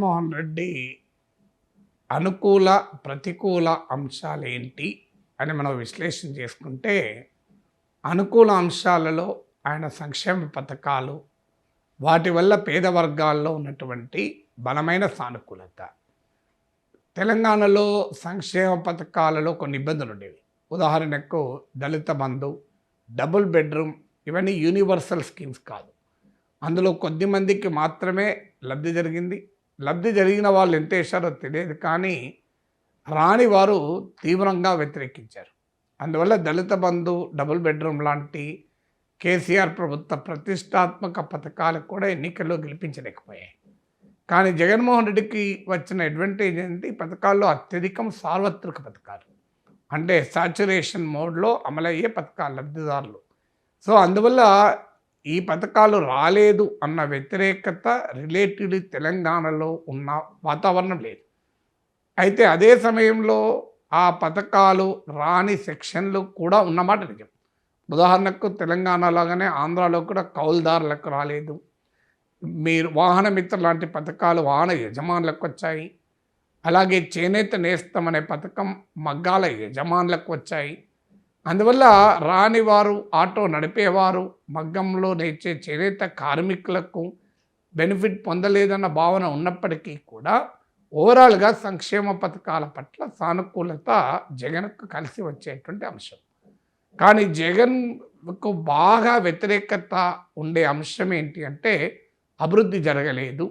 జగన్మోహన్ రెడ్డి అనుకూల ప్రతికూల అంశాలు ఏంటి అని మనం విశ్లేషణ చేసుకుంటే అనుకూల అంశాలలో ఆయన సంక్షేమ పథకాలు వాటి వల్ల పేద వర్గాల్లో ఉన్నటువంటి బలమైన సానుకూలత. తెలంగాణలో సంక్షేమ పథకాలలో కొన్ని ఇబ్బందులు ఉండేవి. ఉదాహరణకు దళిత బంధు డబుల్ బెడ్రూమ్ ఇవన్నీ యూనివర్సల్ స్కీమ్స్ కాదు. అందులో కొద్ది మందికి మాత్రమే లబ్ధి జరిగింది. లబ్ధి జరిగిన వాళ్ళు ఎంత వేశారో తెలియదు కానీ రాని వారు తీవ్రంగా వ్యతిరేకించారు. అందువల్ల దళిత బంధు డబుల్ బెడ్రూమ్ లాంటి కేసీఆర్ ప్రభుత్వ ప్రతిష్టాత్మక పథకాలకు కూడా ఎన్నికల్లో గెలిపించలేకపోయాయి. కానీ జగన్మోహన్ రెడ్డికి వచ్చిన అడ్వాంటేజ్ ఏంటి? ఈ పథకాల్లో అత్యధికం సార్వత్రిక పథకాలు. అంటే సాచురేషన్ మోడ్లో అమలయ్యే పథకాలు లబ్ధిదారులు. సో అందువల్ల ఈ పథకాలు రాలేదు అన్న వ్యతిరేకత రిలేటెడ్ తెలంగాణలో ఉన్న వాతావరణం లేదు. అయితే అదే సమయంలో ఆ పథకాలు రాని సెక్షన్లు కూడా ఉన్నమాట నిజం. ఉదాహరణకు తెలంగాణలోగానే ఆంధ్రాలో కూడా కౌలుదారులకు రాలేదు. మీరు వాహన మిత్ర లాంటి పథకాలు వాహన యజమానులకు వచ్చాయి. అలాగే చేనేత నేస్తం అనే పథకం మగ్గాల యజమానులకు వచ్చాయి. అందువల్ల రానివారు ఆటో నడిపేవారు మగ్గంలో నేర్చే చేనేత కార్మికులకు బెనిఫిట్ పొందలేదన్న భావన ఉన్నప్పటికీ కూడా ఓవరాల్గా సంక్షేమ పథకాల పట్ల సానుకూలత జగన్కు కలిసి వచ్చేటువంటి అంశం. కానీ జగన్కు బాగా వ్యతిరేకత ఉండే అంశం ఏంటి అంటే అభివృద్ధి జరగలేదు.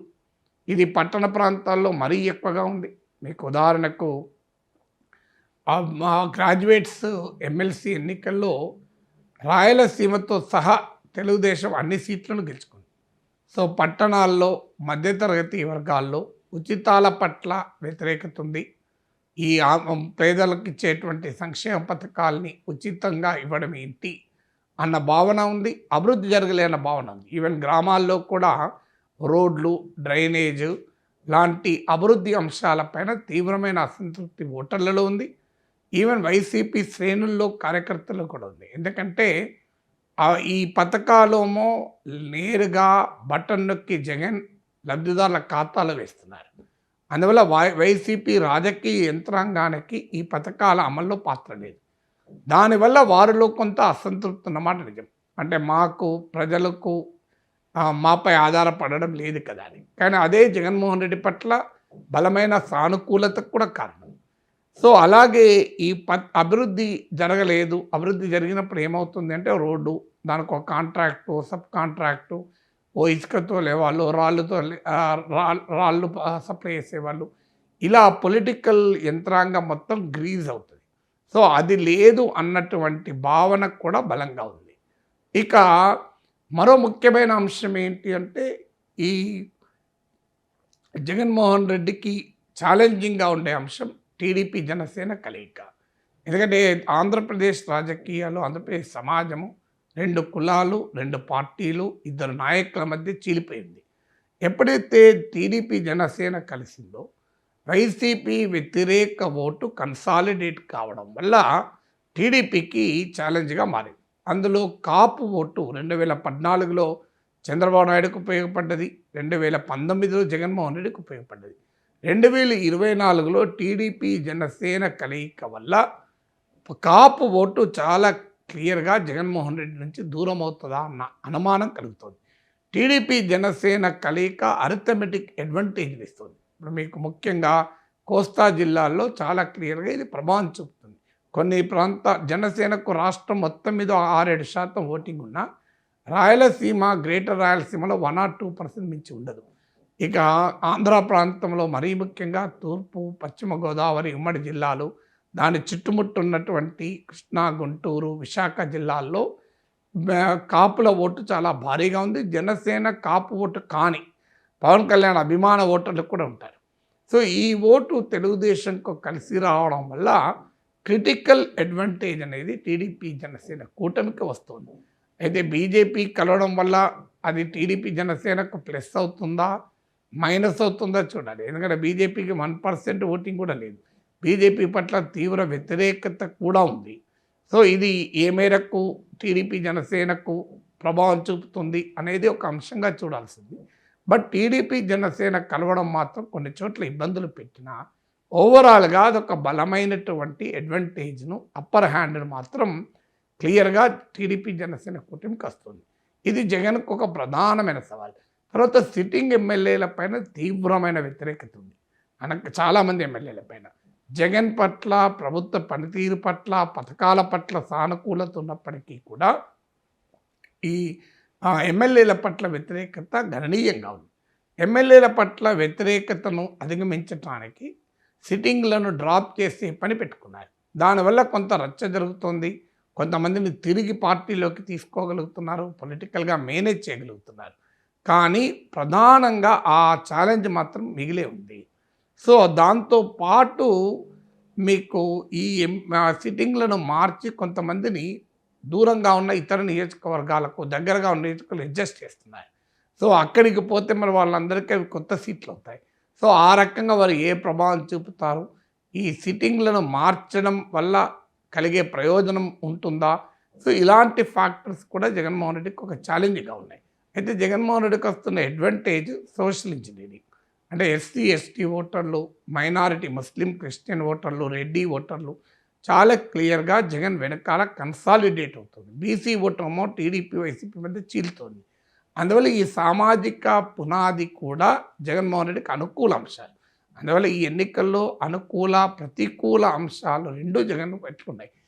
ఇది పట్టణ ప్రాంతాల్లో మరీ ఎక్కువగా ఉంది. మీకు ఉదాహరణకు మా గ్రాడ్యుయేట్స్ ఎమ్మెల్సీ ఎన్నికల్లో రాయలసీమతో సహా తెలుగుదేశం అన్ని సీట్లను గెలుచుకుంది. సో పట్టణాల్లో మధ్యతరగతి వర్గాల్లో ఉచితాల పట్ల వ్యతిరేకత ఉంది. ఈ పేదలకు ఇచ్చేటువంటి సంక్షేమ పథకాల్ని ఉచితంగా ఇవ్వడం ఏంటి అన్న భావన ఉంది. అభివృద్ధి జరగలే అన్న భావన ఉంది. ఈవెన్ గ్రామాల్లో కూడా రోడ్లు డ్రైనేజ్ లాంటి అభివృద్ధి అంశాలపైన తీవ్రమైన అసంతృప్తి ఓటర్లలో ఉంది. ఈవెన్ వైసీపీ శ్రేణుల్లో కార్యకర్తలు కూడా ఉంది. ఎందుకంటే ఈ పథకాలేమో నేరుగా బటన్ నొక్కి జగన్ లబ్ధిదారుల ఖాతాలో వేస్తున్నారు. అందువల్ల వై వైసీపీ రాజకీయ యంత్రాంగానికి ఈ పథకాల అమల్లో పాత్ర లేదు. దానివల్ల వారిలో కొంత అసంతృప్తి ఉన్నమాట నిజం. అంటే మాకు ప్రజలకు మాపై ఆధారపడడం లేదు కదా అని. కానీ అదే జగన్మోహన్ రెడ్డి పట్ల బలమైన సానుకూలతకు కూడా కారణం. సో అలాగే ఈ ప అభివృద్ధి జరగలేదు. అభివృద్ధి జరిగినప్పుడు ఏమవుతుంది అంటే రోడ్డు దానికి ఒక కాంట్రాక్టు సబ్ కాంట్రాక్టు ఓ ఇసుకతో లేవాళ్ళు రాళ్ళతో లే- రా- రాళ్ళు సప్లై చేసేవాళ్ళు. ఇలా పొలిటికల్ యంత్రాంగం మొత్తం గ్రీజ్ అవుతుంది. సో అది లేదు అన్నటువంటి భావన కూడా బలంగా ఉంది. ఇక మరో ముఖ్యమైన అంశం ఏంటి అంటే ఈ జగన్మోహన్ రెడ్డికి ఛాలెంజింగ్గా ఉండే అంశం టీడీపీ జనసేన కలయిక. ఎందుకంటే ఆంధ్రప్రదేశ్ రాజకీయాలు ఆంధ్రప్రదేశ్ సమాజము రెండు కులాలు రెండు పార్టీలు ఇద్దరు నాయకుల మధ్య చీలిపోయింది. ఎప్పుడైతే టీడీపీ జనసేన కలిసిందో వైసీపీ వ్యతిరేక ఓటు కన్సాలిడేట్ కావడం వల్ల టీడీపీకి ఛాలెంజ్గా మారింది. అందులో కాపు ఓటు రెండు వేల పద్నాలుగులో చంద్రబాబు నాయుడుకు ఉపయోగపడ్డది రెండు వేల పంతొమ్మిదిలో జగన్మోహన్ రెడ్డికి ఉపయోగపడ్డది. రెండు వేల ఇరవై నాలుగులో టీడీపీ జనసేన కలయిక వల్ల కాపు ఓటు చాలా క్లియర్గా జగన్మోహన్ రెడ్డి నుంచి దూరం అవుతుందా అన్న అనుమానం కలుగుతుంది. టీడీపీ జనసేన కలయిక అరిథమెటిక్ అడ్వాంటేజ్ ఇస్తుంది. ఇప్పుడు మీకు ముఖ్యంగా కోస్తా జిల్లాల్లో చాలా క్లియర్గా ఇది ప్రభావం చూపుతుంది. కొన్ని ప్రాంత జనసేనకు రాష్ట్రం మొత్తం మీద ఆరేడు శాతం ఓటింగ్ ఉన్నా రాయలసీమ గ్రేటర్ రాయలసీమలో వన్ ఆర్ టూ పర్సెంట్ మించి ఉండదు. ఇక ఆంధ్ర ప్రాంతంలో మరీ ముఖ్యంగా తూర్పు పశ్చిమ గోదావరి ఉమ్మడి జిల్లాలు దాని చుట్టుముట్టు ఉన్నటువంటి కృష్ణా గుంటూరు విశాఖ జిల్లాల్లో కాపుల ఓటు చాలా భారీగా ఉంది. జనసేన కాపు ఓటు కాని పవన్ కళ్యాణ్ అభిమాన ఓటర్లు కూడా ఉంటారు. సో ఈ ఓటు తెలుగుదేశంకు కలిసి రావడం వల్ల క్రిటికల్ అడ్వాంటేజ్ అనేది టీడీపీ జనసేన కూటమికి వస్తుంది. అయితే బీజేపీ కలవడం వల్ల అది టీడీపీ జనసేనకు ప్లస్ అవుతుందా? మైనస్ అవుతుందా చూడాలి. ఎందుకంటే బీజేపీకి వన్ పర్సెంట్ ఓటింగ్ కూడా లేదు. బీజేపీ పట్ల తీవ్ర వ్యతిరేకత కూడా ఉంది. సో ఇది ఏ మేరకు టీడీపీ జనసేనకు ప్రభావం చూపుతుంది అనేది ఒక అంశంగా చూడాల్సింది. బట్ టీడీపీ జనసేన కలవడం మాత్రం కొన్ని చోట్ల ఇబ్బందులు పెట్టినా ఓవరాల్గా అదొక బలమైనటువంటి అడ్వాంటేజ్ను అప్పర్ హ్యాండ్ను మాత్రం క్లియర్గా టీడీపీ జనసేన కూటమికి వస్తుంది. ఇది జగన్కు ఒక ప్రధానమైన సవాల్. తర్వాత సిట్టింగ్ ఎమ్మెల్యేల పైన తీవ్రమైన వ్యతిరేకత ఉంది. అనగా చాలామంది ఎమ్మెల్యేల పైన. జగన్ పట్ల ప్రభుత్వ పనితీరు పట్ల పథకాల పట్ల సానుకూలత ఉన్నప్పటికీ కూడా ఈ ఎమ్మెల్యేల పట్ల వ్యతిరేకత గణనీయంగా ఉంది. ఎమ్మెల్యేల పట్ల వ్యతిరేకతను అధిగమించడానికి సిట్టింగ్లను డ్రాప్ చేసే పని పెట్టుకున్నారు. దానివల్ల కొంత రచ్చ జరుగుతుంది. కొంతమందిని తిరిగి పార్టీలోకి తీసుకోగలుగుతున్నారు. పొలిటికల్గా మేనేజ్ చేయగలుగుతున్నారు. కానీ ప్రధానంగా ఆ ఛాలెంజ్ మాత్రం మిగిలే ఉంది. సో దాంతో పాటు మీకు ఈ సిట్టింగ్లను మార్చి కొంతమందిని దూరంగా ఉన్న ఇతర నియోజకవర్గాలకు దగ్గరగా ఉన్న నియోజకవర్గాలు అడ్జస్ట్ చేస్తున్నాయి. సో అక్కడికి పోతే మరి వాళ్ళందరికీ అవి కొత్త సీట్లు అవుతాయి సో ఆ రకంగా వారు ఏ ప్రభావం చూపుతారు? ఈ సిట్టింగ్లను మార్చడం వల్ల కలిగే ప్రయోజనం ఉంటుందా? సో ఇలాంటి ఫ్యాక్టర్స్ కూడా జగన్మోహన్ రెడ్డికి ఒక ఛాలెంజ్గా ఉన్నాయి. అయితే జగన్మోహన్ రెడ్డికి వస్తున్న అడ్వాంటేజ్ సోషల్ ఇంజనీరింగ్ అంటే ఎస్సీ ఎస్టీ ఓటర్లు మైనారిటీ ముస్లిం క్రిస్టియన్ ఓటర్లు రెడ్డి ఓటర్లు చాలా క్లియర్గా జగన్ వెనకాల కన్సాలిడేట్ అవుతుంది. బీసీ ఓటర్మో టీడీపీ వైసీపీ మధ్య చీలుతోంది. అందువల్ల ఈ సామాజిక పునాది కూడా జగన్మోహన్ రెడ్డికి అనుకూల అంశాలు. అందువల్ల ఈ ఎన్నికల్లో అనుకూల ప్రతికూల అంశాలు రెండు జగన్ పెట్టుకున్నాయి.